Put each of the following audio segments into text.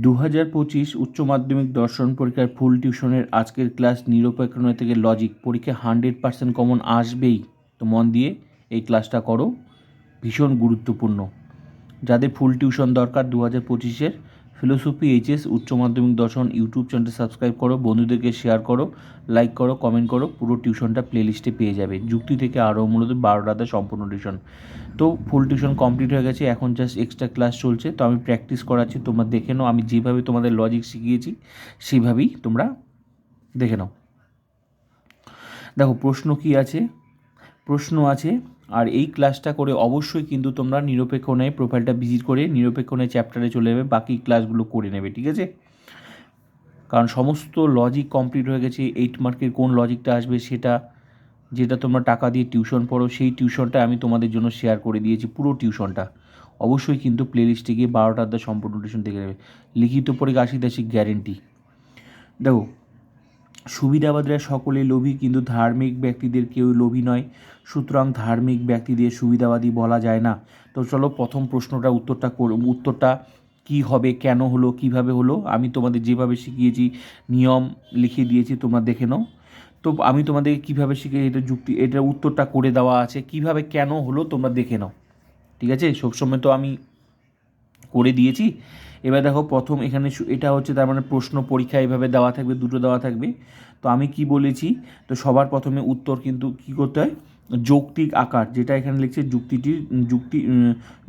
দু হাজার পঁচিশ উচ্চ মাধ্যমিক দর্শন পরীক্ষার ফুল টিউশনের আজকের ক্লাস নিরপেক্ষ থেকে লজিক পরীক্ষা হান্ড্রেড পার্সেন্ট কমন আসবেই। তো মন দিয়ে এই ক্লাসটা করো। ভীষণ গুরুত্বপূর্ণ। যাদের ফুল টিউশন দরকার দু হাজার পঁচিশের ফিলোসফি, এইচএস, উচ্চ মাধ্যমিক দর্শন, ইউটিউব চ্যানেলটা সাবস্ক্রাইব করো, বন্ধুদেরকে শেয়ার করো, লাইক করো, কমেন্ট করো, পুরো টিউশনটা প্লেলিস্টে পেয়ে যাবে। যুক্তি থেকে আরও মূলত বারোটাতে সম্পূর্ণ টিউশন। তো ফুল টিউশন কমপ্লিট হয়ে গেছে, এখন জাস্ট এক্সট্রা ক্লাস চলছে। তো আমি প্র্যাকটিস করাচ্ছি, তোমরা দেখে নাও। আমি যেভাবে তোমাদের লজিক শিখিয়েছি সেইভাবেই তোমরা দেখে নাও। দেখো, প্রশ্ন কি আছে? প্রশ্ন আছে, আর এই ক্লাসটা করে অবশ্যই কিন্তু তোমরা নিরপেক্ষ প্রোফাইলটা ভিজিট করে নিরপেক্ষ চ্যাপ্টারে চলে যাবে, বাকি ক্লাসগুলো করে নেবে, ঠিক আছে? কারণ সমস্ত লজিক কমপ্লিট হয়ে গেছে এইট মার্কের কোন লজিকটা আসবে সেটা, যেটা তোমরা টাকা দিয়ে টিউশন পড়ো, সেই টিউশনটা আমি তোমাদের জন্য শেয়ার করে দিয়েছি, পুরো টিউশনটা অবশ্যই কিন্তু প্লেলিস্টে গিয়ে বারোটার দা সম্পূর্ণ টিউশন দেখে নেবে। লিখিত পরীক্ষা আশি দাসিক গ্যারেন্টি দেখো সুবিধাবাদীরা সকলে লোভী, কিন্তু ধার্মিক ব্যক্তিদের কেউ লোভী নয়। সুতরাং ধার্মিক ব্যক্তিদের সুবিধাবাদী বলা যায় না। তো চলো প্রথম প্রশ্নটা, উত্তরটা কর- উত্তরটা কি হবে, কেন হলো, কীভাবে হলো? আমি তোমাদের যেভাবে শিখিয়েছি, নিয়ম লিখে দিয়েছি, তোমরা দেখে নাও। তো আমি তোমাদের কীভাবে শিখে, এটা যুক্তি এটার উত্তরটা করে দেওয়া আছে, কীভাবে কেন হলো তোমরা দেখে নাও। ঠিক আছে? সবসময় তো আমি করে দিয়েছি। এবার দেখো প্রথম এখানে এটা হচ্ছে তার মানে প্রশ্ন পরীক্ষা এভাবে দেওয়া থাকবে, দুটো দেওয়া থাকবে। তো আমি কি বলেছি? তো সবার প্রথমে উত্তর কিন্তু কি করতে হয়? যৌক্তিক আকার, যেটা এখানে লিখছে যুক্তিটির, যুক্তি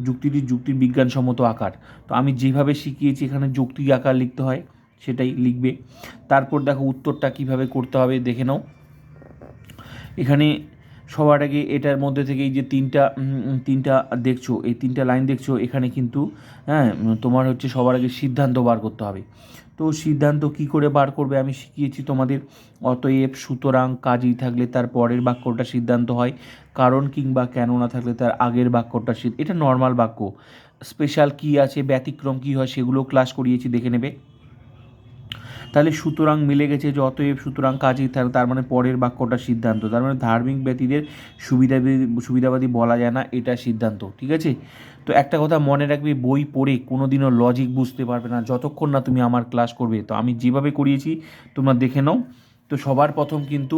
যুক্তিটির যুক্তির বিজ্ঞানসম্মত আকার। তো আমি যেভাবে শিখিয়েছি এখানে যৌক্তিক আকার লিখতে হয়, সেটাই লিখবে। তারপর দেখো উত্তরটা কীভাবে করতে হবে, দেখে নাও। এখানে সবার আগে এটার মধ্যে থেকে এই যে তিনটা তিনটা দেখছ, এই তিনটা লাইন দেখছ, এখানে কিন্তু হ্যাঁ তোমার হচ্ছে সবার আগে সিদ্ধান্ত বার করতে হবে। তো সিদ্ধান্ত কি করে বার করবে আমি শিখিয়েছি তোমাদের। অতএব সুতরাং কাজই থাকলে তার পরের বাক্যটা সিদ্ধান্ত হয়, কারণ কিংবা কেন না থাকলে তার আগের বাক্যটা এটা নর্মাল বাক্য। স্পেশাল কি আছে, ব্যতিক্রম কি হয় সেগুলো ক্লাস করিয়েছি, দেখে নেবে। তাহলে সুতরাং মিলে গেছে যে অতএব সুতরাং কাজেই তার মানে পরের বাক্যটা সিদ্ধান্ত। তার মানে ধার্মিক ব্যক্তিদের সুবিধাবাদী সুবিধাবাদী বলা যায় না, এটা সিদ্ধান্ত, ঠিক আছে? তো একটা কথা মনে রাখবে, বই পড়ে কোনো দিনও লজিক বুঝতে পারবে না, যতক্ষণ না তুমি আমার ক্লাস করবে। তো আমি যেভাবে করিয়েছি, তোমরা দেখে নাও। তো সবার প্রথম কিন্তু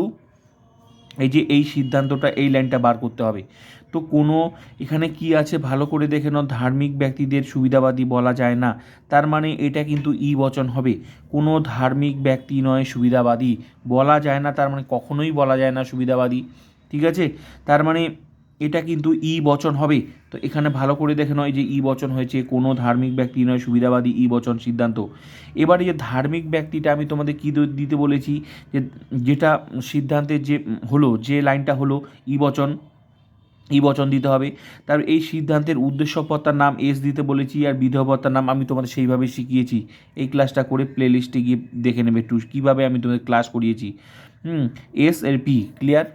এই যে এই সিদ্ধান্তটা, এই লাইনটা বার করতে হবে। তো কোনো, এখানে কি আছে ভালো করে দেখে নাও, ধার্মিক ব্যক্তিদের সুবিধাবাদী বলা যায় না। তার মানে এটা কিন্তু ই বচন হবে। কোনো ধার্মিক ব্যক্তি নয় সুবিধাবাদী, বলা যায় না, তার মানে কখনোই বলা যায় না সুবিধাবাদী, ঠিক আছে? তার মানে এটা কিন্তু ই বচন হবে। তো এখানে ভালো করে দেখে নয় যে ই বচন হয়েছে, কোনো ধার্মিক ব্যক্তি নয় সুবিধাবাদী, ই বচন সিদ্ধান্ত। এবারে যে ধার্মিক ব্যক্তিটা আমি তোমাদের কী দিতে বলেছি, যে যেটা সিদ্ধান্তের যে হলো, যে লাইনটা হলো ই বচন ই বচন দিতে হবে। তার এই সিদ্ধান্তের উদ্দেশ্যপত্তার নাম এস দিতে বলেছি আর বিধবত্তার নাম আমি তোমাদের সেইভাবে শিখিয়েছি। এই ক্লাসটা করে প্লে লিস্টে গিয়ে দেখে নেবে একটু কীভাবে আমি তোমাদের ক্লাস করিয়েছি। হুম এস এর পি ক্লিয়ার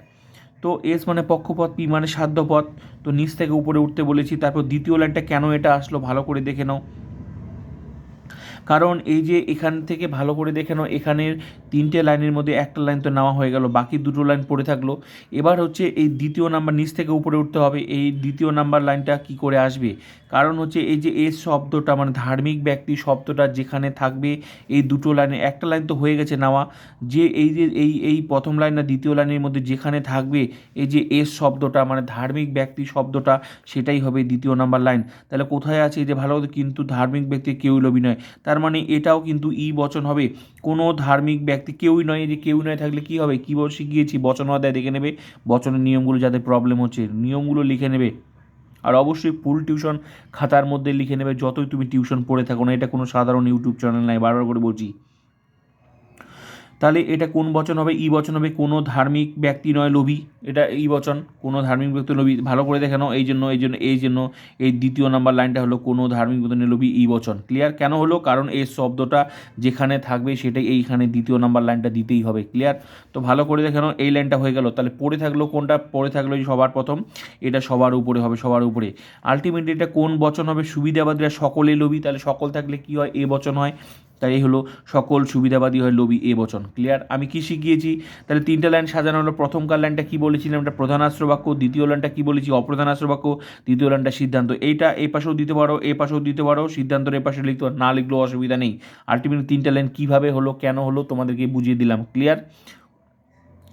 তো এস মানে পক্ষপথ পি মানে সাধ্যপথ। তো নিচ থেকে উপরে উঠতে বলেছি। তারপর দ্বিতীয় লাইনটা কেন এটা আসলো ভালো করে দেখে নাও। কারণ এই যে এখান থেকে ভালো করে দেখে নাও, এখানের তিনটে লাইনের মধ্যে একটা লাইন তো নেওয়া হয়ে গেল, বাকি দুটো লাইন পড়ে থাকল। এবার হচ্ছে এই দ্বিতীয় নাম্বার নিচ থেকে উপরে উঠতে হবে, এই দ্বিতীয় নাম্বার লাইনটা কি করে আসবে? কারণ হচ্ছে এই যে এস শব্দটা মানে ধার্মিক ব্যক্তি শব্দটা যেখানে থাকবে, এই দুটো লাইনে, একটা লাইন তো হয়ে গেছে নেওয়া। যে এই যে এই এই প্রথম লাইন না দ্বিতীয় লাইনের মধ্যে যেখানে থাকবে, এই যে এস শব্দটা মানে ধার্মিক ব্যক্তি শব্দটা, সেটাই হবে দ্বিতীয় নাম্বার লাইন। তাহলে কোথায় আছে এই যে ভালো, কিন্তু ধার্মিক ব্যক্তি কেউই লোভী নয়। তার মানে এটাও কিন্তু ই বচন হবে। কোনো ধার্মিক ব্যক্তি কেউই নয় যে কেউ নয় থাকলে কি হবে? কী বল শিখিয়েছি? বচন অধ্যায় দেখে নেবে। বচনের নিয়মগুলো যাতে প্রবলেম হচ্ছে, নিয়মগুলো লিখে নেবে। আর অবশ্যই ফুল টিউশন খাতার মধ্যে লিখে নেবে। যতই তুমি টিউশন পড়ে থাকো না, এটা কোনো সাধারণ ইউটিউব চ্যানেল নাই। বারবার করে বলছি। তাহলে এটা কোন বচন হবে? ই বচন হবে কোনো ধার্মিক ব্যক্তি নয় লোভী। এটা ই বচন, কোনো ধার্মিক ব্যক্তি লোভী। ভালো করে দেখানো এই জন্য এই জন্য এই জন্য, এই দ্বিতীয় নাম্বার লাইনটা হলো কোনো ধার্মিক ব্যক্তি লোভী, ই বচন। ক্লিয়ার কেন হলো? কারণ এই শব্দটা যেখানে থাকবে সেটাই এইখানে দ্বিতীয় নাম্বার লাইনটা দিতেই হবে। ক্লিয়ার তো ভালো করে দেখানো এই লাইনটা হয়ে গেল। তাহলে পড়ে থাকল কোনটা? পড়ে থাকল সবার প্রথম। এটা সবার উপরে হবে, সবার উপরে। আলটিমেটলি এটা কোন বচন হবে? সুবিধাবাদীরা সকলে লোভী। তাহলে সকল থাকলে কি হয়? এ বচন হয়। তাই এই হলো সকল সুবিধাবাদী হয় লোভী এ বচন। ক্লিয়ার আমি কি শিখিয়েছি? তাহলে তিনটা লাইন সাজানো হলো। প্রথমকার লাইনটা কি বলেছিলাম? এটা প্রধান আশ্র বাক্য দ্বিতীয় লাইনটা কি বলেছি? অপ্রধান আশ্র বাক্য তৃতীয় লাইনটা সিদ্ধান্ত। এইটা এই পাশেও দিতে পারো, এ পাশেও দিতে পারো। সিদ্ধান্তর এ পাশে লিখতে পারো। না লিখলেও অসুবিধা নেই। আলটিমেটলি তিনটা লাইন কীভাবে হলো, কেন হলো, তোমাদেরকে বুঝিয়ে দিলাম। ক্লিয়ার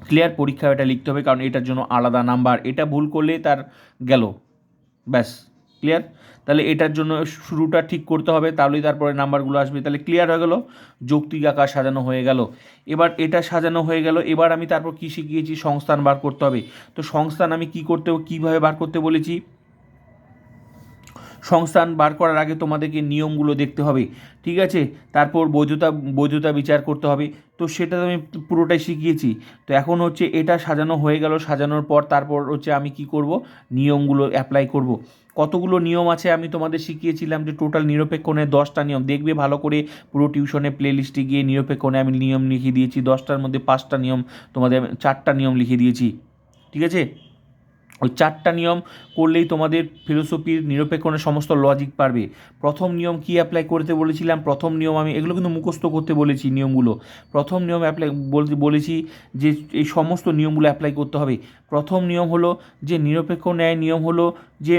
ক্লিয়ার পরীক্ষা এটা লিখতে হবে, কারণ এটার জন্য আলাদা নাম্বার এটা ভুল করলে তার গেল। ব্যাস। ক্লিয়ার তাহলে এটার জন্য শুরুটা ঠিক করতে হবে, তাহলেই তারপরে নাম্বারগুলো আসবে। তাহলে ক্লিয়ার হয়ে গেল, যৌক্তিক আকার সাজানো হয়ে গেল। এবার এটা সাজানো হয়ে গেল, এবার আমি তারপর কী শিখিয়েছি? সংস্থান বার করতে হবে। তো সংস্থান আমি কি করতে, কীভাবে বার করতে বলেছি? সংস্থান বার করার আগে তোমাদেরকে নিয়মগুলো দেখতে হবে, ঠিক আছে? তারপর বৈধতা বৈধতা বিচার করতে হবে। তো সেটা তো আমি পুরোটাই শিখিয়েছি। তো এখন হচ্ছে এটা সাজানো হয়ে গেল, সাজানোর পর তারপর হচ্ছে আমি কি করব? নিয়মগুলো অ্যাপ্লাই করব। কতগুলো নিয়ম আছে আমি তোমাদের শিখিয়েছিলাম যে টোটাল নিরপেক্ষণে দশটা নিয়ম। দেখবে ভালো করে পুরো টিউশনে প্লে লিস্টে গিয়ে নিরপেক্ষণে আমি নিয়ম লিখে দিয়েছি। দশটার মধ্যে পাঁচটা নিয়ম তোমাদের চারটা নিয়ম লিখে দিয়েছি। ঠিক আছে? ওই চারটা নিয়ম করলেই তোমাদের ফিলোসফির নিরপেক্ষণের সমস্ত লজিক পারবে। প্রথম নিয়ম কি অ্যাপ্লাই করতে বলেছিলাম? প্রথম নিয়ম আমি, এগুলো কিন্তু মুখস্থ করতে বলেছি নিয়মগুলো। প্রথম নিয়ম অ্যাপ্লাই বলতে বলেছি যে এই সমস্ত নিয়মগুলো অ্যাপ্লাই করতে হবে। প্রথম নিয়ম হলো যে নিরপেক্ষ ন্যায় নিয়ম হলো যে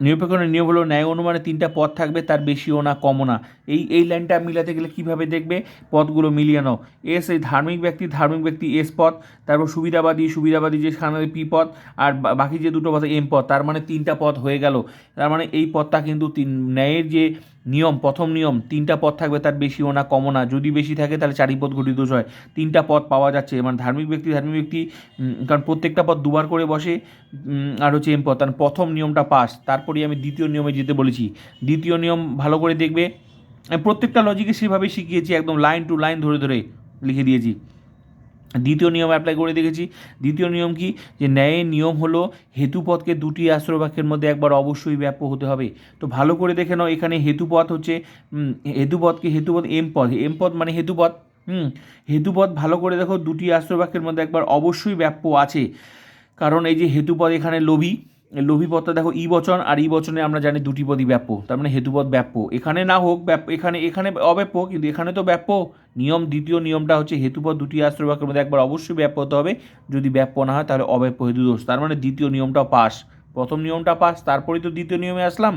নিরপেক্ষণের নিয়ম হলো ন্যায় অনুমানে তিনটা পথ থাকবে, তার বেশিও না, কমও না। এই এই লাইনটা মিলাতে গেলে কীভাবে দেখবে? পথগুলো মিলিয়ে নাও। এস, এই ধার্মিক ব্যক্তি ধার্মিক ব্যক্তি এস পথ, তারপর সুবিধাবাদী সুবিধাবাদী যে সামনে পি পথ, আর বাকি যে দুটো পদ এম পথ, তার মানে তিনটা পথ হয়ে গেল। তার মানে এই পথটা কিন্তু তিন, ন্যায়ের যে নিয়ম, প্রথম নিয়ম, তিনটা পদ থাকবে তার বেশিও না, কমও না। যদি বেশি থাকে তাহলে চারি ঘটিত দোষ হয়। তিনটা পদ পাওয়া যাচ্ছে। মানে ধার্মিক ব্যক্তি ধার্মিক ব্যক্তি কারণ প্রত্যেকটা পদ দুবার করে বসে আর হচ্ছে এম পদ কারণ প্রথম নিয়মটা পাস। তারপরেই আমি দ্বিতীয় নিয়মে যেতে বলেছি। দ্বিতীয় নিয়ম ভালো করে দেখবে। প্রত্যেকটা লজিকে সেভাবেই শিখিয়েছি, একদম লাইন টু লাইন ধরে ধরে লিখে দিয়েছি। দ্বিতীয় নিয়ম অ্যাপ্লাই করে দেখেছি। দ্বিতীয় নিয়ম কি? যে ন্যায়ের নিয়ম হলো হেতুপথকে দুটি আশ্রয় বাক্যের মধ্যে একবার অবশ্যই ব্যাপ্য হতে হবে। তো ভালো করে দেখে নাও, এখানে হেতুপথ হচ্ছে হেতুপথকে হেতুপথ এম পদ এম পদ মানে হেতুপথ। হুম, হেতুপথ ভালো করে দেখো, দুটি আশ্রয় বাক্যের মধ্যে একবার অবশ্যই ব্যাপ্য আছে। কারণ এই যে হেতুপদ এখানে লোভী। লোভী পদটা দেখো, ই বচন আর ই বচনে আমরা জানি দুটি পদই ব্যাপ্য। তার মানে হেতুপদ ব্যাপ্য। এখানে না হোক ব্যাপ এখানে এখানে অব্যাপ্য, কিন্তু এখানে তো ব্যাপ্য। নিয়ম, দ্বিতীয় নিয়মটা হচ্ছে হেতুপদ দুটি আশ্রয় বাক্যের মধ্যে একবার অবশ্যই ব্যাপ্য হতে হবে। যদি ব্যাপ্য না হয়, তাহলে অব্যাপ্য হেতু দোষ। তার মানে দ্বিতীয় নিয়মটা পাস। প্রথম নিয়মটা পাস, তারপরেই তো দ্বিতীয় নিয়মে আসলাম।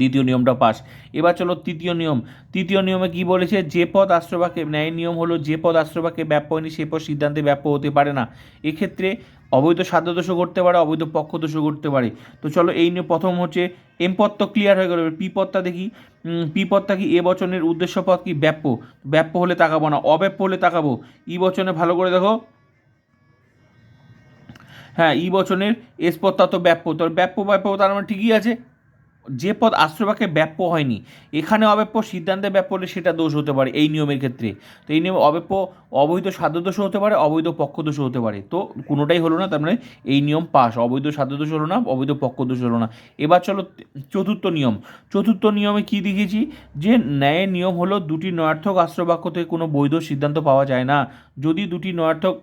দ্বিতীয় নিয়মটা পাস। এবার চলো তৃতীয় নিয়ম। তৃতীয় নিয়মে কি বলেছে? যে পদ আশ্রবাকে ন্যায় নিয়ম হলো, যে পদ আশ্রবাকে ব্যাপ্য হয়নি, সে পদ সিদ্ধান্তে ব্যাপ্য হতে পারে না। এক্ষেত্রে অবৈধ সাধ্যদোষও করতে পারে, অবৈধ পক্ষদোষও করতে পারে। তো চলো এই নিয়ে প্রথম হচ্ছে, এম পদ তো ক্লিয়ার হয়ে গেল। পি পদটা দেখি। পি পদটা কি, এ বচনের উদ্দেশ্য পদ কি? ব্যাপ্য। ব্যাপ্য হলে তাকাবো না, অব্যাপ্য হলে তাকাবো। ই বচনে ভালো করে দেখো। হ্যাঁ ই বচনের এস পদটা তো ব্যাপ্য। তোর ব্যাপ্য ব্যাপ্য তার মানে ঠিকই আছে। যে পদ আশ্রবাকে ব্যাপ্য হয়নি, এখানে অব্যাপ্য সিদ্ধান্তে ব্যাপ্য হলে সেটা দোষ হতে পারে এই নিয়মের ক্ষেত্রে। তো এই নিয়মে অব্যাপ্য অবৈধ সাধ্য সাধ্যদোষ হতে পারে, অবৈধ পক্ষ পক্ষদোষ হতে পারে। তো কোনোটাই হলো না, তার মানে এই নিয়ম পাস অবৈধ সাধ্যদোষ হলো না, অবৈধ পক্ষদোষ হলো না। এবার চলো চতুর্থ নিয়ম। চতুর্থ নিয়মে কি দেখেছি? যে ন্যায়ের নিয়ম হলো দুটি নয়ার্থক আশ্রবাক্য থেকে কোনো বৈধ সিদ্ধান্ত পাওয়া যায় না। যদি দুটি নয়ার্থক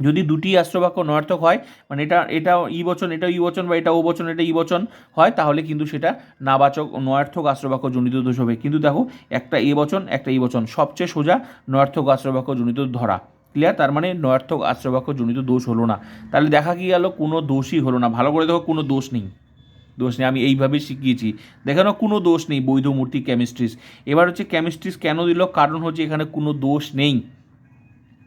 যদি দুটি আশ্রবাক্য নয়ার্থক হয় মানে এটা এটা ই বচন, এটা ই বচন বা এটা ও বচন, এটা ই বচন হয়, তাহলে কিন্তু সেটা নাবাচক নয়ার্থক আশ্রবাক্য জনিত দোষ হবে। কিন্তু দেখো, একটা এ বচন, একটা ই বচন, সবচেয়ে সোজা নয়ার্থক আশ্রবাক্য জনিত ধরা। ক্লিয়ার তার মানে নয়ার্থক আশ্রবাক্য জনিত দোষ হলো না। তাহলে দেখা কি গেল, কোনো দোষই হলো না। ভালো করে দেখো, কোনো দোষ নেই। দোষ নেই, আমি এইভাবে শিখিয়েছি। দেখানো কোনো দোষ নেই, বৈধ মূর্তি কেমিস্ট্রিস এবার হচ্ছে কেমিস্ট্রিস কেন দিল? কারণ হচ্ছে এখানে কোনো দোষ নেই।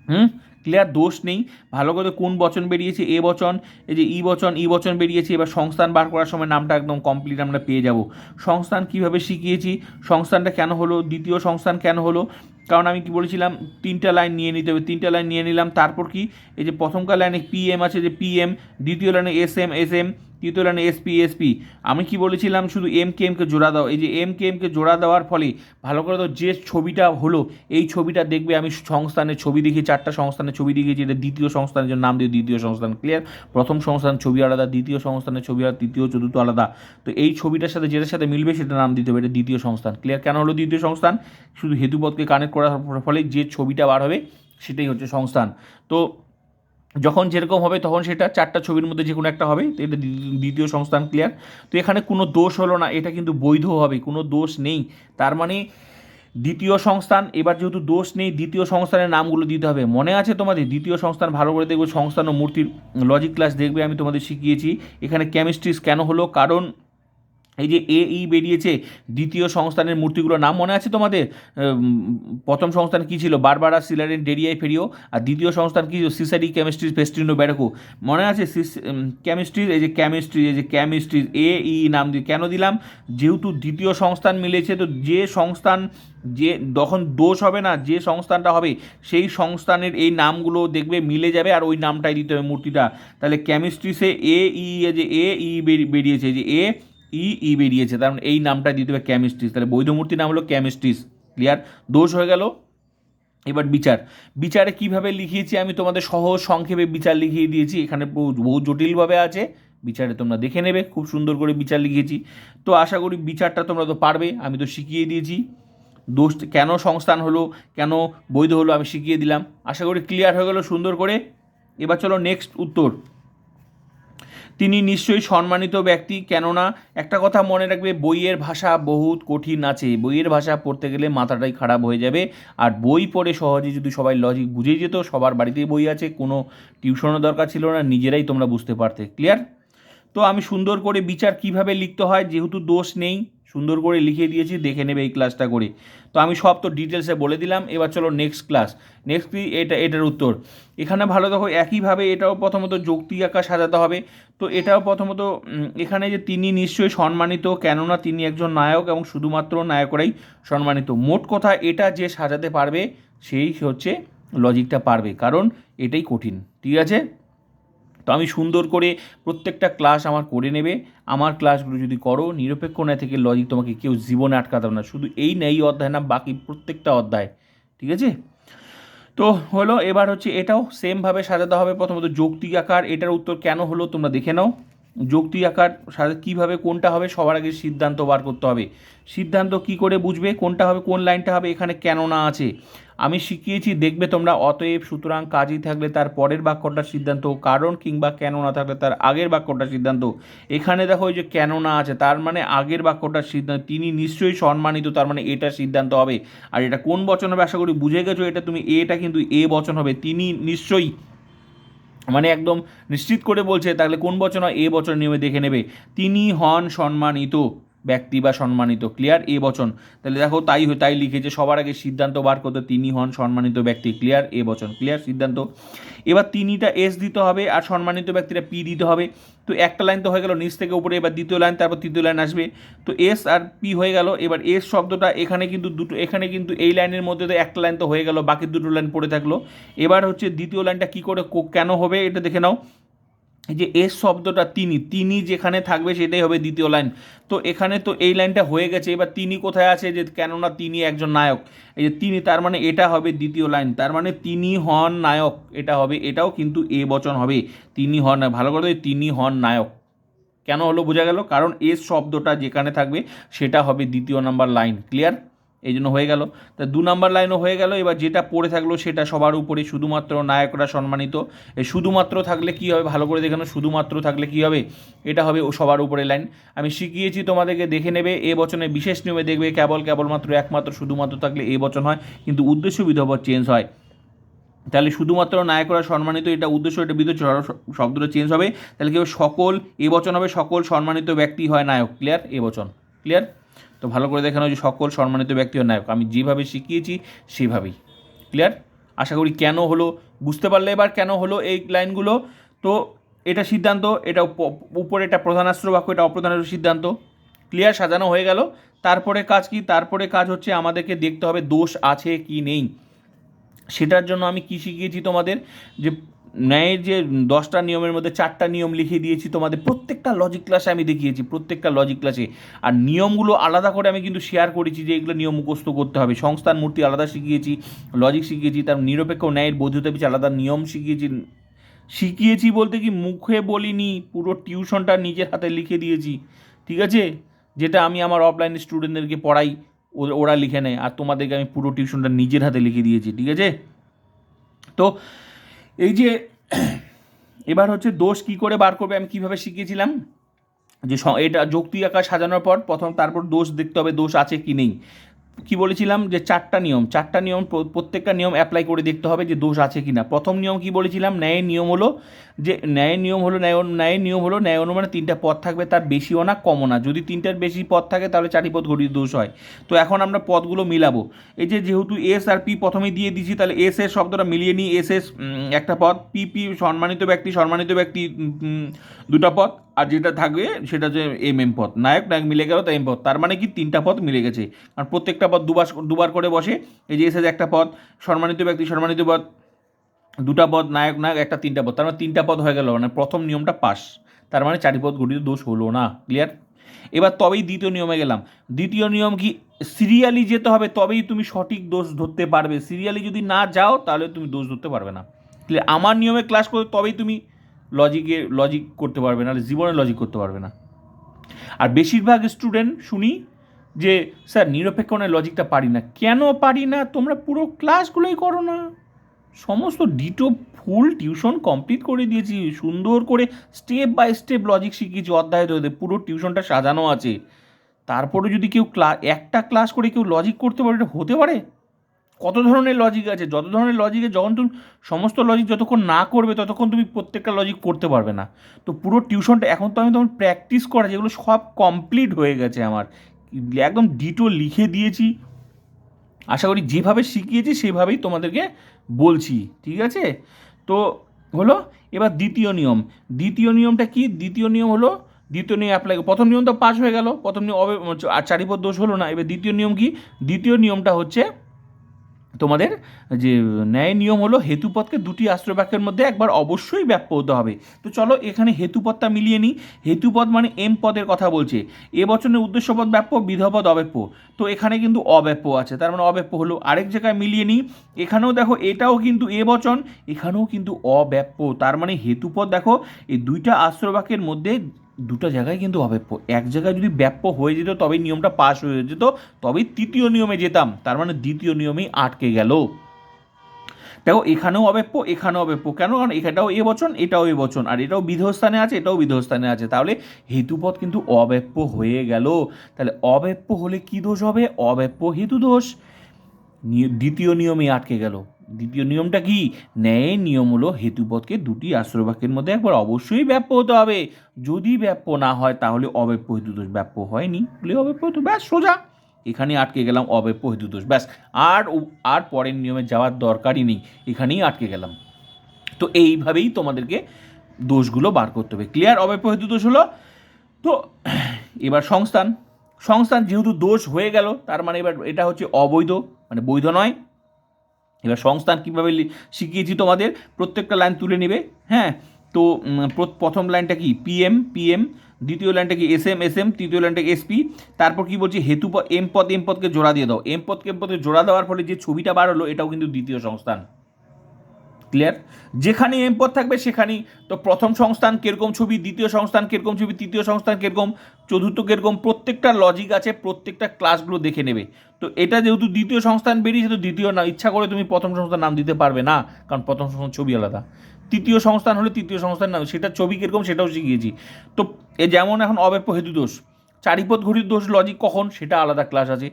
হুম? ক্লিয়ার দোষ নেই। ভালো করে কোন বচন বেরিয়েছে? এ বচন, এই যে ই বচন ই বচন বেরিয়েছে, এবার সংস্থান বার করার সময় নামটা একদম কমপ্লিট আমরা পেয়ে যাব। সংস্থান কীভাবে শিখিয়েছি? সংস্থানটা কেন হলো? দ্বিতীয় সংস্থান কেন হলো? কারণ আমি কি বলেছিলাম? তিনটা লাইন নিয়ে নিতে হবে। তিনটা লাইন নিয়ে নিলাম। তারপর কি? এই যে প্রথমকার লাইনে পি এম আছে, যে পি এম দ্বিতীয় লাইনে এস এম এস এম তৃতীয় লাইনে এসপি এসপি আমি কি বলেছিলাম? শুধু এম কে এমকে জোড়া দাও। এই যে এম কে এমকে জোড়া দেওয়ার ফলে ভালো করে তো যে ছবিটা হলো, এই ছবিটা দেখবে আমি সংস্থানের ছবি দেখি, চারটা সংস্থানের ছবি দেখিয়েছি এটা দ্বিতীয় সংস্থানের জন্য নাম দিয়ে দ্বিতীয় সংস্থান ক্লিয়ার প্রথম সংস্থান ছবি আলাদা, দ্বিতীয় সংস্থানের ছবি আলাদা, তৃতীয়, চতুর্থ আলাদা। তো এই ছবিটার সাথে, যেটার সাথে মিলবে, সেটা নাম দিতে হবে, এটা দ্বিতীয় সংস্থান। ক্লিয়ার কেন হলো দ্বিতীয় সংস্থান? শুধু হেতুপথকে কানেক্ট করার ফলে যে ছবিটা বার হবে, সেটাই হচ্ছে সংস্থান। তো যখন যেরকম হবে তখন সেটা চারটা ছবির মধ্যে যে কোনো একটা হবে, তো এটা দ্বিতীয়- সংস্থান ক্লিয়ার তো এখানে কোনো দোষ হলো না, এটা কিন্তু বৈধ হবে, কোনো দোষ নেই। তার মানে দ্বিতীয় সংস্থান, এবার যেহেতু দোষ নেই, দ্বিতীয় সংস্থানের নামগুলো দিতে হবে। মনে আছে তোমাদের? দ্বিতীয় সংস্থান ভালো করে দেখবে, সংস্থান ও মূর্তির লজিক ক্লাস দেখবে, আমি তোমাদের শিখিয়েছি। এখানে কেমিস্ট্রিজ কেন হলো? কারণ এই যে এ ই বেরিয়েছে, দ্বিতীয় সংস্থানের মূর্তিগুলোর নাম মনে আছে তোমাদের? প্রথম সংস্থান কী ছিল? বারবারা, সিলারিন, ডেরিয়াই, ফেরিও। আর দ্বিতীয় সংস্থান কী ছিল? সিসারি কেমিস্ট্রি পেস্ট্রিনো ব্যারাকো। মনে আছে সিস কেমিস্ট্রি এই যে কেমিস্ট্রি, এই যে কেমিস্ট্রি এ ই নাম দিয়ে কেন দিলাম? যেহেতু দ্বিতীয় সংস্থান মিলেছে, তো যে সংস্থান, যে তখন দোষ হবে না, যে সংস্থানটা হবে, সেই সংস্থানের এই নামগুলো দেখবে মিলে যাবে আর ওই নামটাই দিতে হবে মূর্তিটা। তাহলে কেমিস্ট্রিসে এ ই যে এ ই বেরিয়েছে যে এ ই ই বেরিয়েছে। তার মানে এই নামটা দিতে হবে কেমিস্ট্রিস তাহলে বৈধ মূর্তির নাম হলো কেমিস্ট্রিস ক্লিয়ার দোষ হয়ে গেল। এবার বিচার। বিচারে কীভাবে লিখিয়েছি আমি তোমাদের সহজ সংক্ষেপে বিচার লিখিয়ে দিয়েছি। এখানে বহু জটিলভাবে আছে। বিচারে তোমরা দেখে নেবে। খুব সুন্দর করে বিচার লিখিয়েছি তো আশা করি বিচারটা তোমরা তো পারবে। আমি তো শিখিয়ে দিয়েছি। দোষ কেন সংস্থান হলো? কেন বৈধ হলো? আমি শিখিয়ে দিলাম। আশা করি ক্লিয়ার হয়ে গেলো সুন্দর করে। এবার চলো নেক্সট উত্তর। তিনি নিশ্চয়ই সম্মানিত ব্যক্তি, কেননা একটা কথা মনে রাখবে, বইয়ের ভাষা বহুত কঠিন আছে। বইয়ের ভাষা পড়তে গেলে মাথাটাই খারাপ হয়ে যাবে। আর বই পড়ে সহজে যদি সবাই লজিক বুঝে যেত, সবার বাড়িতেই বই আছে, কোনো টিউশনও দরকার ছিল না, নিজেরাই তোমরা বুঝতে পারতে। ক্লিয়ার তো আমি সুন্দর করে বিচার কীভাবে লিখতে হয়, যেহেতু দোষ নেই সুন্দর করে লিখে দিয়েছি, দেখে নেবে এই ক্লাসটা করে। তো আমি সব তো ডিটেলসে বলে দিলাম, এবার চলো নেক্সট ক্লাস নেক্সট কি? এটা, এটার উত্তর। এখানে ভালো দেখো, একইভাবে এটাও প্রথমত যৌক্তিক আকার সাজাতে হবে। তো এটাও প্রথমত এখানে যে তিনি নিশ্চয়ই সম্মানিত, কেননা তিনি একজন নায়ক এবং শুধুমাত্র নায়করাই সম্মানিত। মোট কথা এটা যে সাজাতে পারবে, সেই হচ্ছে লজিকটা পারবে। কারণ এটাই কঠিন। ঠিক আছে? তো আমি সুন্দর করে প্রত্যেকটা ক্লাস আমার করে নেবে। আমার ক্লাসগুলো যদি করো, নিরপেক্ষ ন্যায় থেকে লজিক তোমাকে কেউ জীবনে আটকাতে না। শুধু এই না এই অধ্যায় না, বাকি প্রত্যেকটা অধ্যায়। ঠিক আছে? তো হলো, এবার হচ্ছে এটাও সেমভাবে সাজাতে হবে। প্রথমত যৌক্তিক আকার, এটার উত্তর কেন হলো তোমরা দেখে নাও। যৌক্তিক আকার কীভাবে কোনটা হবে সবার আগে সিদ্ধান্ত বার করতে হবে। সিদ্ধান্ত কি করে বুঝবে, কোনটা হবে, কোন লাইনটা হবে, এখানে কেন না আছে। আমি শিখিয়েছি, দেখবে তোমরা অতএব সুতরাং কাজই থাকলে তার পরের বাক্যটার সিদ্ধান্ত, কারণ কিংবা কেন না থাকলে তার আগের বাক্যটার সিদ্ধান্ত। এখানে দেখো যে কেন না আছে, তার মানে আগের বাক্যটার সিদ্ধান্ত, তিনি নিশ্চয়ই সম্মানিত, তার মানে এটা সিদ্ধান্ত হবে। আর এটা কোন বচন হবে আশা করি বুঝে গেছো, এটা তুমি এটা কিন্তু এ বচন হবে, তিনি নিশ্চয়ই। মানে একদম নিশ্চিত করে বলছে, তাহলে কোন বচন এ বচন নিয়মে দেখে নেবে। তিনি হন সম্মানিত। ব্যক্তি বা সম্মানিত ক্লিয়ার এ বচন। তাহলে দেখো, তাই তাই লিখেছে সবার আগে সিদ্ধান্ত বার করতে তিনি হন সম্মানিত ব্যক্তি ক্লিয়ার এ বচন ক্লিয়ার সিদ্ধান্ত। এবার তিনিটা এস দিতে হবে আর সম্মানিত ব্যক্তিরা পি দিতে হবে। তো একটা লাইন তো হয়ে গেল, নিচ থেকে উপরে, এবার দ্বিতীয় লাইন, তারপর তৃতীয় লাইন আসবে। তো এস আর পি হয়ে গেল। এবার এস শব্দটা এখানে কিন্তু দুটো, এখানে কিন্তু এই লাইনের মধ্যে তো একটা লাইন তো হয়ে গেল, বাকি দুটো লাইন পড়ে থাকল। এবার হচ্ছে দ্বিতীয় লাইনটা কি করে কেন হবে, এটা দেখে নাও। যে এস শব্দটা তিনি তিনি যেখানে থাকবে সেটাই হবে দ্বিতীয় লাইন। তো এখানে তো এই লাইনটা হয়ে গেছে, এবার তিনি কোথায় আছে যে কেননা তিনি একজন নায়ক। এই যে তিনি, তার মানে এটা হবে দ্বিতীয় লাইন, তার মানে তিনি হন নায়ক, এটা হবে, এটাও কিন্তু এ বচন হবে, তিনি হন ভালো করে তিনি হন নায়ক। কেন হলো, বোঝা গেল, কারণ এস শব্দটা যেখানে থাকবে, সেটা হবে দ্বিতীয় নাম্বার লাইন, ক্লিয়ার? এই জন্য হয়ে গেল। তা দু নাম্বার লাইনও হয়ে গেল। এবার যেটা পড়ে থাকল সেটা সবার উপরে শুধুমাত্র নায়করা সম্মানিত। শুধুমাত্র থাকলে কি হবে? ভালো করে দেখানো শুধুমাত্র থাকলে কি হবে? এটা হবে ও সবার উপরে লাইন আমি শিখিয়েছি তোমাদেরকে, দেখে নেবে, এ বচনে বিশেষ নিয়মে দেখবে কেবল, কেবলমাত্র, একমাত্র, শুধুমাত্র থাকলে এ বচন হয়, কিন্তু উদ্দেশ্য বিধবর চেঞ্জ হয়। তাহলে শুধুমাত্র নায়করা সম্মানিত, এটা উদ্দেশ্য, এটা বিদ্যুৎ শব্দটা চেঞ্জ হবে। তাহলে কি সকল এ বচন হবে, সকল সম্মানিত ব্যক্তি হয় নায়ক। ক্লিয়ার এ বচন। ক্লিয়ার তো ভালো করে দেখানো যে সকল সম্মানিত ব্যক্তি নায়ক। আমি যেভাবে শিখিয়েছি, সেভাবেই। ক্লিয়ার আশা করি কেন হলো, বুঝতে পারলে এবার কেন হলো এই লাইনগুলো। তো এটা সিদ্ধান্ত, এটা উপ- উপরে এটা প্রধানাস্ত্র বাক্য এটা অপ্রধানের সিদ্ধান্ত। ক্লিয়ার সাজানো হয়ে গেল। তারপরে কাজ কি? তারপরে কাজ হচ্ছে আমাদেরকে দেখতে হবে দোষ আছে কি নেই। সেটার জন্য আমি কী শিখিয়েছি তোমাদের? যে ন্যায়ের যে দশটা নিয়মের মধ্যে চারটা নিয়ম লিখে দিয়েছি তোমাদের, প্রত্যেকটা লজিক ক্লাসে আমি দেখিয়েছি, প্রত্যেকটা লজিক ক্লাসে আর নিয়মগুলো আলাদা করে আমি কিন্তু শেয়ার করেছি যে এগুলো নিয়ম মুখস্থ করতে হবে। সংস্থান মূর্তি আলাদা শিখিয়েছি লজিক শিখিয়েছি, তার নিরপেক্ষ ন্যায়ের বৈধতা পিছিয়ে আলাদা নিয়ম শিখিয়েছি। শিখিয়েছি বলতে কি, মুখে বলিনি, পুরো টিউশনটা নিজের হাতে লিখে দিয়েছি। ঠিক আছে? যেটা আমি আমার অফলাইন স্টুডেন্টদেরকে পড়াই ওরা লিখে নেয়। আর তোমাদেরকে আমি পুরো টিউশনটা নিজের হাতে লিখে দিয়েছি। ঠিক আছে? তো এই যে, এবার হচ্ছে দোষ কি করে বার করবে আমি কীভাবে শিখিয়েছিলাম? যে এটা যৌক্তিক আকার সাজানোর পর প্রথম তারপর দোষ দেখতে হবে, দোষ আছে কি নেই। কি বলেছিলাম? যে চারটা নিয়ম। চারটা নিয়ম প্রত্যেকটা নিয়ম অ্যাপ্লাই করে দেখতে হবে যে দোষ আছে কি না প্রথম নিয়ম কি বলেছিলাম? ন্যায়ের নিয়ম হলো যে, ন্যায়ের নিয়ম হলো ন্যায়, ন্যায়ের নিয়ম হলো ন্যায় অনুমানে তিনটা পদ থাকবে, তার বেশিও না কমও না। যদি তিনটার বেশি পদ থাকে, তাহলে চারটি পদ ঘটিত দোষ হয়। তো এখন আমরা পদগুলো মিলাবো। এই যে যেহেতু এস আর পি প্রথমে দিয়ে দিয়েছি, তাহলে এস এর শব্দটা মিলিয়ে নিই। এস এস একটা পদ পি পি সম্মানিত ব্যক্তি সম্মানিত ব্যক্তি দুটা পদ আর যেটা থাকবে সেটা হচ্ছে এম এম পদ নায়ক নায়ক মিলে গেল তো এম পদ তার মানে কি? তিনটা পদ মিলে গেছে। কারণ প্রত্যেকটা পদ দুবার দুবার করে বসে। এই যে এস একটা পদ সম্মানিত ব্যক্তি, সম্মানিত পদ দুটা পদ নায়ক নায়ক, একটা তিনটা পদ তার মানে তিনটা পদ হয়ে গেল। মানে প্রথম নিয়মটা পাস। তার মানে চারি পদ গঠিত দোষ হলো না। ক্লিয়ার এবার তবেই দ্বিতীয় নিয়মে গেলাম। দ্বিতীয় নিয়ম কি? সিরিয়ালি যেতে হবে, তবেই তুমি সঠিক দোষ ধরতে পারবে। সিরিয়ালি যদি না যাও, তাহলে তুমি দোষ ধরতে পারবে না। ক্লিয়ার আমার নিয়মে ক্লাস করে, তবেই তুমি লজিকে লজিক করতে পারবে না, জীবনে লজিক করতে পারবে না। আর বেশিরভাগ স্টুডেন্ট শুনি যে, স্যার নিরপেক্ষণের লজিকটা পারি না। কেন পারি না? তোমরা পুরো ক্লাসগুলোই করো না। সমস্ত ডিটো ফুল টিউশন কমপ্লিট করে দিয়েছি, সুন্দর করে স্টেপ বাই স্টেপ লজিক শিখিয়েছি, অধ্যায় ধরে পুরো টিউশনটা সাজানো আছে। তারপরে যদি কেউ ক্লা একটা ক্লাস করে কেউ লজিক করতে পারে, এটা হতে পারে? কত ধরনের লজিক আছে? যত ধরনের লজিকে যখন তুমি সমস্ত লজিক যতক্ষণ না করবে, ততক্ষণ তুমি প্রত্যেকটা লজিক করতে পারবে না। তো পুরো টিউশনটা এখন তো আমি তোমার প্র্যাকটিস করা যেগুলো সব কমপ্লিট হয়ে গেছে আমার। একদম ডিটো লিখে দিয়েছি। আশা করি যেভাবে শিখিয়েছি, সেভাবেই তোমাদেরকে বলছি, ঠিক আছে? তো হলো, এবার দ্বিতীয় নিয়ম। দ্বিতীয় নিয়মটা কি? দ্বিতীয় নিয়ম হলো, দ্বিতীয় নিয়ম অ্যাপ্লাই প্রথম নিয়ম তো পাস হয়ে গেল, প্রথম নিয়ম আর চারিপদ দোষ হলো না। এবার দ্বিতীয় নিয়ম কি? দ্বিতীয় নিয়মটা হচ্ছে তোমাদের যে ন্যায় নিয়ম হলো হেতুপদকে দুটি আশ্রয়বাক্যের মধ্যে একবার অবশ্যই ব্যাপ্য হতে হবে। তো চলো এখানে হেতুপদটা মিলিয়ে নিই। হেতুপদ মানে এম পদের কথা বলছে। এ বচনের উদ্দেশ্যপদ ব্যাপ্য বিধপদ অব্যাপ্য। তো এখানে কিন্তু অব্যাপ্য আছে, তার মানে অব্যাপ্য হলো আরেক জায়গায় মিলিয়ে নিই। এখানেও দেখো এটাও কিন্তু এ বচন, এখানেও কিন্তু অব্যাপ্য। তার মানে হেতুপদ দেখো, এই দুইটা আশ্রয়বাক্যের মধ্যে দুটো জায়গায় কিন্তু অব্যাপ্য এক জায়গায় যদি ব্যাপ্য হয়ে যেত, তবেই নিয়মটা পাস হয়ে যেত, তবেই তৃতীয় নিয়মে যেতাম। তার মানে দ্বিতীয় নিয়মেই আটকে গেল। দেখো, এখানেও অব্যাপ্য এখানেও অব্যাপ্য কেন? কারণ এখানটাও এ বচন, এটাও এ বচন। আর এটাও বিধস্থানে আছে, এটাও বিধস্থানে আছে। তাহলে হেতুপদ কিন্তু অব্যাপ্য হয়ে গেল। তাহলে অব্যাপ্য হলে কি দোষ হবে? অব্যাপ্য হেতু দোষ। দ্বিতীয় নিয়মে আটকে গেল। দ্বিতীয় নিয়মটা কি? ন্যায়ের নিয়ম হলো হেতুপথকে দুটি আশ্রয়বাক্যের মধ্যে একবার অবশ্যই ব্যাপ্য হতে হবে। যদি ব্যাপ্য না হয়, তাহলে অব্যাপ্য হেতু দোষ ব্যাপ্য হয়নি। বলে অব্যাপ্য হেতু, ব্যাস, সোজা। এখানে আটকে গেলাম অব্যাপ্য হেতু দোষ ব্যাস। আর আর পরের নিয়মে যাওয়ার দরকারই নেই। এখানেই আটকে গেলাম। তো এইভাবেই তোমাদেরকে দোষগুলো বার করতে হবে। ক্লিয়ার? অব্যাপ্য হেতু দোষ হলো? তো এবার সংস্থান। সংস্থান যেহেতু দোষ হয়ে গেল, তার মানে এবার এটা হচ্ছে অবৈধ মানে বৈধ নয়। এবার সংস্থান কীভাবে শিখিয়েছি তোমাদের? প্রত্যেকটা লাইন তুলে নেবে হ্যাঁ? তো প্রথম লাইনটা কি? পিএম পিএম দ্বিতীয় লাইনটা কি? এস এম এস এম তৃতীয় লাইনটা এসপি তারপর কি বলছি? হেতু এম পদ এম পদকে জোড়া দিয়ে দাও। এম পদকে এম পদকে জোড়া দেওয়ার ফলে যে ছবিটা বার হলো, এটাও কিন্তু দ্বিতীয় সংস্থান। ক্লিয়ার যেখানে এম পদ থাকবে, সেখানেই। তো প্রথম সংস্থান কীরকম ছবি, দ্বিতীয় সংস্থান কীরকম ছবি, তৃতীয় সংস্থান কীরকম, চতুর্থ কীরকম, প্রত্যেকটা লজিক আছে, প্রত্যেকটা ক্লাসগুলো দেখে নেবে। তো এটা যেহেতু দ্বিতীয় সংস্থান বেরিয়েছে, তো দ্বিতীয় না, ইচ্ছা করে তুমি প্রথম সংস্থান নাম দিতে পারবে না, কারণ প্রথম সংস্থান ছবি আলাদা। তৃতীয় সংস্থান হলে তৃতীয় সংস্থান নাম, সেটা ছবি কীরকম, সেটাও শিখিয়েছি। তো এ যেমন এখন অব্যাপ্য হেতু দোষ চারিপদ ঘড়ির দোষ লজিক কখন, সেটা আলাদা ক্লাস আছে।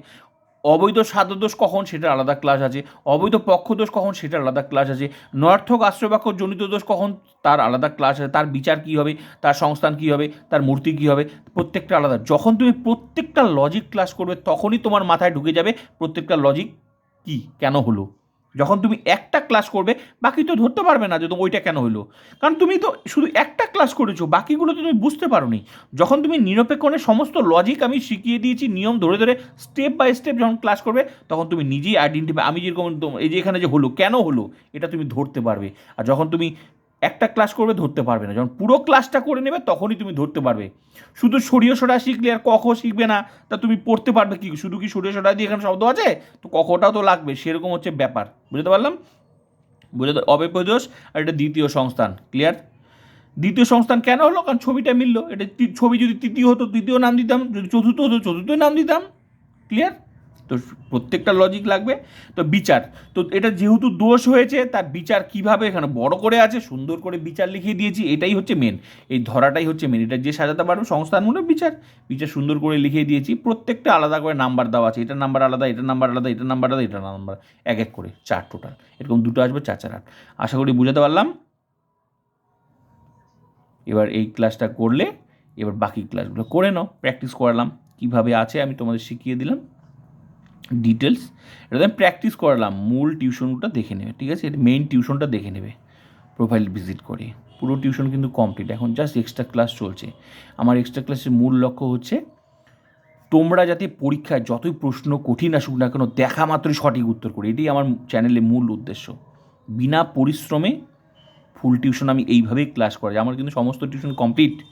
অবৈধ সাধ্যদোষ কখন সেটার আলাদা ক্লাস আছে, অবৈধ পক্ষদোষ কখন সেটার আলাদা ক্লাস আছে, নর্থক আশ্রয়বাক্য জনিত দোষ কখন তার আলাদা ক্লাস আছে, তার বিচার কী হবে, তার সংস্থান কী হবে, তার মূর্তি কী হবে, প্রত্যেকটা আলাদা। যখন তুমি প্রত্যেকটা লজিক ক্লাস করবে, তখনই তোমার মাথায় ঢুকে যাবে প্রত্যেকটা লজিক কি, কেন হলো? যখন তুমি একটা ক্লাস করবে, বাকি তো ধরতে পারবে না যে ওইটা কেন হলো। কারণ তুমি তো শুধু একটা ক্লাস করেছ, বাকিগুলো তো তুমি বুঝতে পারোনি। যখন তুমি নিরপেক্ষণের সমস্ত লজিক আমি শিখিয়ে দিয়েছি, নিয়ম ধরে ধরে স্টেপ বাই স্টেপ যখন ক্লাস করবে, তখন তুমি নিজেই আইডেন্টিফাই আমি যেরকম এই যে এখানে যে হলো, কেন হলো, এটা তুমি ধরতে পারবে। আর যখন তুমি একটা ক্লাস করবে, ধরতে পারবে না। যখন পুরো ক্লাসটা করে নেবে, তখনই তুমি ধরতে পারবে। শুধু সরিয়ে সরা শিখলে, আর কখ শিখবে না। তা তুমি পড়তে পারবে কি? শুধু কি সরিয়ে সরা দিয়ে এখানে শব্দ আছে? তো কখটাও তো লাগবে, সেরকম হচ্ছে ব্যাপার। বুঝতে পারলাম? বুঝতে অব্যপ্য দোষ আর এটা দ্বিতীয় সংস্থান। ক্লিয়ার দ্বিতীয় সংস্থান কেন হলো? কারণ ছবিটা মিললো। এটা ছবি যদি তৃতীয় হতো, তৃতীয় নাম দিতাম, যদি চতুর্থ হতো চতুর্থ নাম দিতাম। ক্লিয়ার তো প্রত্যেকটা লজিক লাগবে। তো বিচার। তো এটা যেহেতু দোষ হয়েছে, তার বিচার কীভাবে এখানে বড় করে আছে, সুন্দর করে বিচার লিখিয়ে দিয়েছি, এটাই হচ্ছে মেন এই ধরাটাই হচ্ছে মেন এটা যে সাজাতে পারবে সংস্থানমূলক বিচার। বিচার সুন্দর করে লিখিয়ে দিয়েছি। প্রত্যেকটা আলাদা করে নাম্বার দেওয়া আছে। এটার নাম্বার আলাদা, এটা নাম্বার আলাদা, এটা নাম্বার আলাদা, এটা নাম্বার এক এক করে, চার টোটাল এরকম দুটো আসবে, চার চার, আট। আশা করি বুঝাতে পারলাম। এবার এই ক্লাসটা করলে, এবার বাকি ক্লাসগুলো করে নাও। প্র্যাকটিস করালাম। কীভাবে আছে আমি তোমাদের শিখিয়ে দিলাম। ডিটেলস এটা আমি প্র্যাকটিস করালাম। মূল টিউশনটা দেখে নেবে, ঠিক আছে? এটা মেইন টিউশনটা দেখে নেবে প্রোফাইল ভিজিট করে। পুরো টিউশন কিন্তু কমপ্লিট এখন জাস্ট এক্সট্রা ক্লাস চলছে। আমার এক্সট্রা ক্লাসের মূল লক্ষ্য হচ্ছে, তোমরা যাতে পরীক্ষায় যতই প্রশ্ন কঠিন আসুক না কেন, দেখা মাত্রই সঠিক উত্তর করে। এটাই আমার চ্যানেলের মূল উদ্দেশ্য। বিনা পরিশ্রমে ফুল টিউশন আমি এইভাবেই ক্লাস করাই। আমার কিন্তু সমস্ত টিউশন কমপ্লিট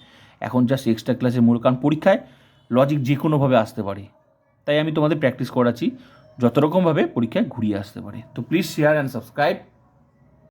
এখন জাস্ট এক্সট্রা ক্লাসে মূল কারণ, পরীক্ষায় লজিক যে কোনোভাবে আসতে পারে। তাই আমি তোমাদের প্র্যাকটিস করাচ্ছি। যত রকমভাবে পরীক্ষায় ঘুরিয়ে আসতে পারে। তো প্লিজ শেয়ার অ্যান্ড সাবস্ক্রাইব